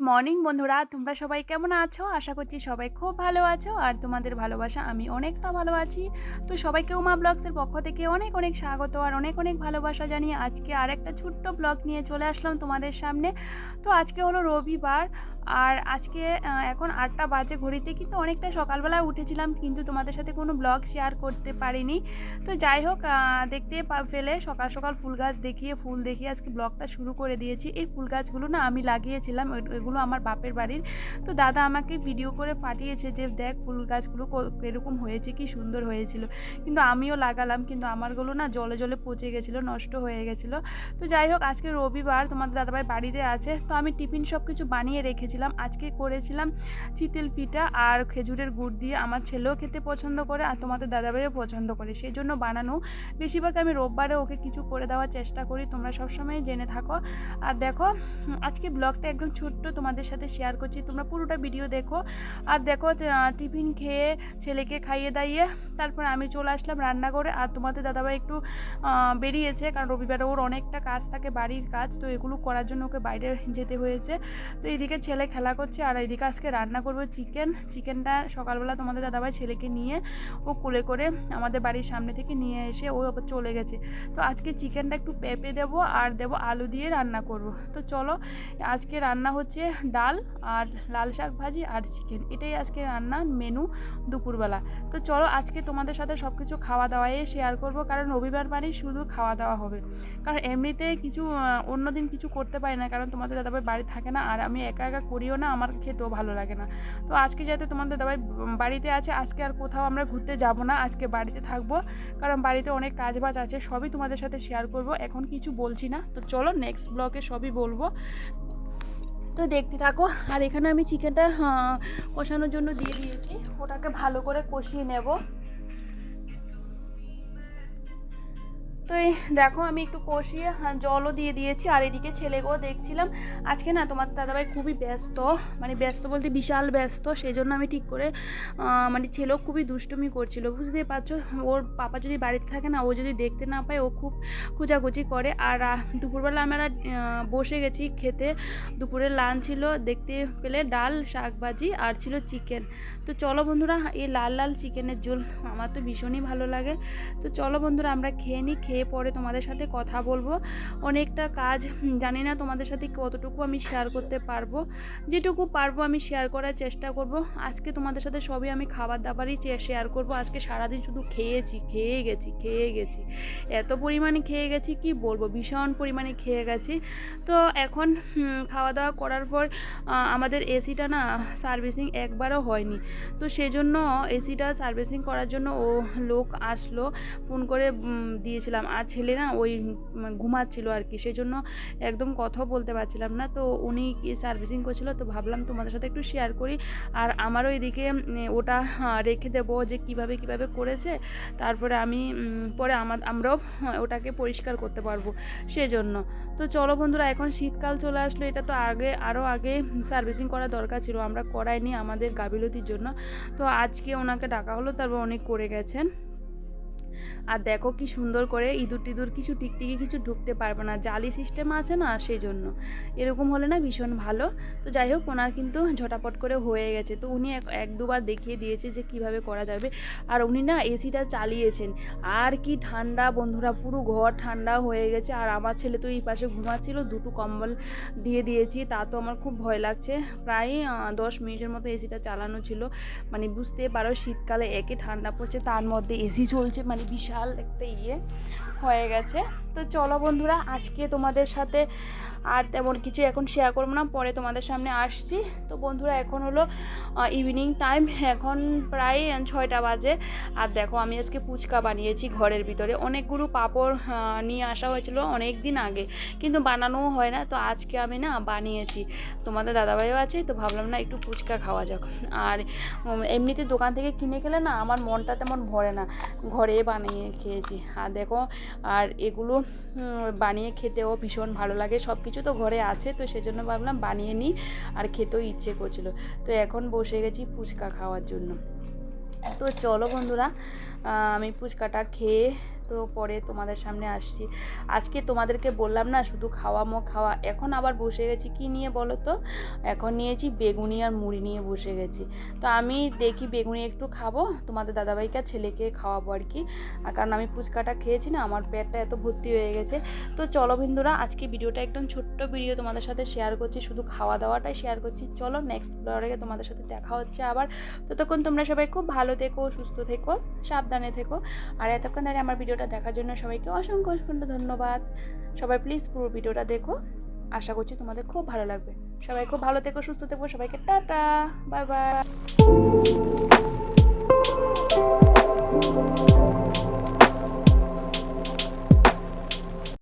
Morning বন্ধুরা। তোমরা সবাই কেমন আছো? আশা করছি সবাই খুব ভালো আছো, আর তোমাদের ভালোবাসা আমি অনেকটা ভালো আছি। তো সবাইকে উমা ব্লগসের পক্ষ থেকে অনেক অনেক স্বাগত আর অনেক অনেক ভালোবাসা জানিয়ে আজকে আর একটা ছোট্ট ব্লগ নিয়ে চলে আসলাম তোমাদের সামনে। তো আজকে হলো রবিবার আর আজকে এখন আটটা বাজে ঘড়িতে কিন্তু অনেকটা সকালবেলা উঠেছিলাম, কিন্তু তোমাদের সাথে কোনো ব্লগ শেয়ার করতে পারিনি। তো যাই হোক দেখতে ফেলে সকাল সকাল ফুল গাছ দেখিয়ে, ফুল দেখিয়ে আজকে ব্লগটা শুরু করে দিয়েছি। এই ফুল গাছগুলো না আমি লাগিয়েছিলাম ওইগুলো আমার বাপের বাড়ির। তো দাদা আমাকে ভিডিও করে পাঠিয়েছে যে, দেখ ফুল গাছগুলো এরকম হয়েছে, কি সুন্দর হয়েছিল। কিন্তু আমিও লাগালাম, কিন্তু আমারগুলো না জলে জলে পচে গেছিল, নষ্ট হয়ে গেছিল। তো যাই হোক, আজকে রবিবার, তোমাদের দাদাভাই বাড়িতে আছে। তো আমি টিফিন সব কিছু বানিয়ে রেখেছিলাম আজকে করেছিলাম চিতেল পিঠা আর খেজুরের গুড় দিয়ে আমার ছেলেও খেতে পছন্দ করে আর তোমাদের দাদাভাইও পছন্দ করে। সেই জন্য বানানো। বেশিরভাগ আমি রোববারে ওকে কিছু করে দেওয়ার চেষ্টা করি, তোমরা সবসময় জেনে থাকো। আর দেখো, আজকে ব্লগটা একদম ছোট্ট তোমাদের সাথে শেয়ার করছি, তোমরা পুরোটা ভিডিও দেখো। আর দেখো টিফিন খেয়ে ছেলেকে খাইয়ে দাইয়ে তারপর আমি চলে আসলাম রান্না করে আর তোমাদের দাদাভাই একটু বেরিয়েছে কারণ রবিবারে ওর অনেকটা কাজ থাকে, বাড়ির কাজ। তো এগুলো করার জন্য ওকে বাইরে যেতে হয়েছে। তো এইদিকে ছেলে খেলা করছে আর এইদিকে আজকে রান্না করব চিকেন। চিকেনটা সকালবেলা তোমাদের দাদাভাই ছেলেকে নিয়ে ও কোলে করে আমাদের বাড়ির সামনে থেকে নিয়ে এসে ও চলে গেছে। তো আজকে চিকেনটা একটু পেঁপে দেবো আর দেবো আলু দিয়ে রান্না করব। তো চলো, আজকে রান্না হচ্ছে ডাল আর লাল শাক ভাজি আর চিকেন। এটাই আজকে রান্নার মেনু দুপুরবেলা। তো চলো, আজকে তোমাদের সাথে সব কিছু খাওয়া দাওয়াই শেয়ার করব কারণ রবিবার মানে শুধু খাওয়া দাওয়া হবে। কারণ এমনিতে কিছু অন্যদিন কিছু করতে পারি না কারণ তোমাদের দাদাভাই বাড়ি থাকে না আর আমি একা একা করিও না, আমার খেতেও ভালো লাগে না। তো আজকে যাতে তোমাদের দাবাই বাড়িতে আছে, আজকে আর কোথাও আমরা ঘুরতে যাব না, আজকে বাড়িতে থাকব। কারণ বাড়িতে অনেক কাজ বাজ আছে, সবই তোমাদের সাথে শেয়ার করব, এখন কিছু বলছি না। তো চলো নেক্সট ব্লগে সবই বলব। তো দেখতে থাকো, আর এখানে আমি চিকেনটা কষানোর জন্য দিয়ে দিয়েছি। ওটাকে ভালো করে কষিয়ে নেব। তো এই দেখো, আমি একটু কষিয়ে জলও দিয়ে দিয়েছি, আর এদিকে ছেলেকেও দেখছিলাম। আজকে না, তোমার দাদাভাই খুবই ব্যস্ত মানে ব্যস্ত বলতে বিশাল ব্যস্ত সেই জন্য আমি ঠিক করে মানে ছেলেও খুবই দুষ্টুমি করছিল বুঝতেই পারছ? ওর পাপা যদি বাড়িতে থাকে না, ও যদি দেখতে না পায়, ও খুব খোঁজাখুঁজি করে। আর দুপুরবেলা আমরা বসে গেছি খেতে। দুপুরে লাঞ্চ ছিল দেখতে পেলে ডাল শাক ভাজি আর ছিল চিকেন। তো চলো বন্ধুরা, এই লাল লাল চিকেনের ঝোল আমার তো ভীষণই ভালো লাগে। তো চলো বন্ধুরা, আমরা খেয়ে নিই, খেয়ে পরে তোমাদের সাথে কথা বলব। অনেকটা কাজ জানি না তোমাদের সাথে কতটুকু আমি শেয়ার করতে পারব। যেটুকু পারব আমি শেয়ার করার চেষ্টা করব। আজকে তোমাদের সাথে সবই আমি খাবার দাবারই শেয়ার করব। আজকে সারাদিন শুধু খেয়েছি, খেয়ে গেছি খেয়ে গেছি। এত পরিমাণে খেয়ে গেছি, কি বলব? ভীষণ পরিমাণে খেয়ে গেছি। তো এখন খাওয়া দাওয়া করার পর আমাদের এসিটা না সার্ভিসিং একবারও হয়নি। তো সেজন্য এসিটা সার্ভিসিং করার জন্য ও লোক আসলো। ফোন করে দিয়েছিলাম। আর ছেলে না ওই ঘুমাচ্ছিল আর কি। সেই জন্য একদম কথাও বলতে পারছিলাম না। তো উনি সার্ভিসিং করছিল তো ভাবলাম তোমাদের সাথে একটু শেয়ার করি। আর আমারও এদিকে ওটা রেখে দেবো যে কীভাবে কীভাবে করেছে। তারপরে আমি পরে আমার, আমরাও ওটাকে পরিষ্কার করতে পারব সেজন্য। তো চলো বন্ধুরা, এখন শীতকাল চলে আসলো। এটা তো আগে আরও আগে সার্ভিসিং করা দরকার ছিল। আমরা করাইনি আমাদের গাফিলতির জন্য। তো আজকে ওনাকে ডাকা হলো, তারপর উনি করে গেছেন। আর দেখো কি সুন্দর করে ইঁদুর টিঁদুর কিছু টিকটিকি কিছু ঢুকতে পারবে না। জালি সিস্টেম আছে না সেই জন্য এরকম হলে না ভীষণ ভালো। তো যাই হোক, ওনার কিন্তু ঝটাপট করে হয়ে গেছে। তো উনি এক দুবার দেখিয়ে দিয়েছে যে কীভাবে করা যাবে। আর উনি না এসিটা চালিয়েছেন। আর কি ঠান্ডা বন্ধুরা, পুরো ঘর ঠান্ডা হয়ে গেছে। আর আমার ছেলে তো এই পাশে ঘুমাচ্ছিল, দুটো কম্বল দিয়ে দিয়েছি। তা তো আমার খুব ভয় লাগছে। প্রায় দশ মিনিটের মতো এসিটা চালানো ছিল। মানে বুঝতে পারো শীতকালে একে ঠান্ডা পড়ছে, তার মধ্যে এসি চলছে। মানে বিশাল একটা ইয়ে হয়ে গেছে। তো চলো বন্ধুরা আজকে তোমাদের সাথে আর তেমন কিছু এখন শেয়ার করব না, পরে তোমাদের সামনে আসছি। তো বন্ধুরা, এখন হলো ইভিনিং টাইম এখন প্রায় ছয়টা বাজে। আর দেখো, আমি আজকে ফুচকা বানিয়েছি ঘরের ভিতরে। অনেকগুলো পাঁপড় নিয়ে আসা হয়েছিল অনেক দিন আগে, কিন্তু বানানোও হয় না। তো আজকে আমি না বানিয়েছি। তোমাদের দাদাভাইও আছে, তো ভাবলাম না একটু ফুচকা খাওয়া যাক। আর এমনিতে দোকান থেকে কিনে খেলে না আমার মনটা তেমন ভরে না। ঘরে বানিয়ে খেয়েছি। আর দেখো, আর এগুলো বানিয়ে খেতেও ভীষণ ভালো লাগে। সব কিছু তো ঘরে আছে, তো সেজন্য ভাবলাম বানিয়ে নিই, আর খেতেও ইচ্ছে করছিল। তো এখন বসে গেছি ফুচকা খাওয়ার জন্য। তো চলো বন্ধুরা আমি ফুচকাটা খেয়ে তো পরে তোমাদের সামনে আসছি। আজকে তোমাদেরকে বললাম না, শুধু খাওয়া মো খাওয়া। এখন আবার বসে গেছি, কি নিয়ে বলো তো? এখন নিয়েছি বেগুনি আর মুড়ি নিয়ে বসে গেছি। তো আমি দেখি বেগুনি একটু খাব, তোমাদের দাদাভাইকে ছেলেকে খাওয়াবো আর কি। কারণ আমি ফুচকাটা খেয়েছি না, আমার পেটটা এত ভর্তি হয়ে গেছে। তো চলো বিন্দুরা আজকে ভিডিওটা একদম ছোট্ট ভিডিও তোমাদের সাথে শেয়ার করছি, শুধু খাওয়া দাওয়াটাই শেয়ার করছি। চলো নেক্সট ব্লগে তোমাদের সাথে দেখা হচ্ছে আবার। ততক্ষণ তোমরা সবাই খুব ভালো থেকো, সুস্থ থেকো সাবধানে থেকো। আর এতক্ষণ ধরে আমার ভিডিওটা দেখার জন্য সবাইকে অসংখ্য অসংখ্য ধন্যবাদ। সবাই প্লিজ পুরো ভিডিওটা দেখো। আশা করছি তোমাদের খুব ভালো লাগবে। সবাই খুব ভালো থেকো, সুস্থ থেকো, সবাইকে টাটা বাই বাই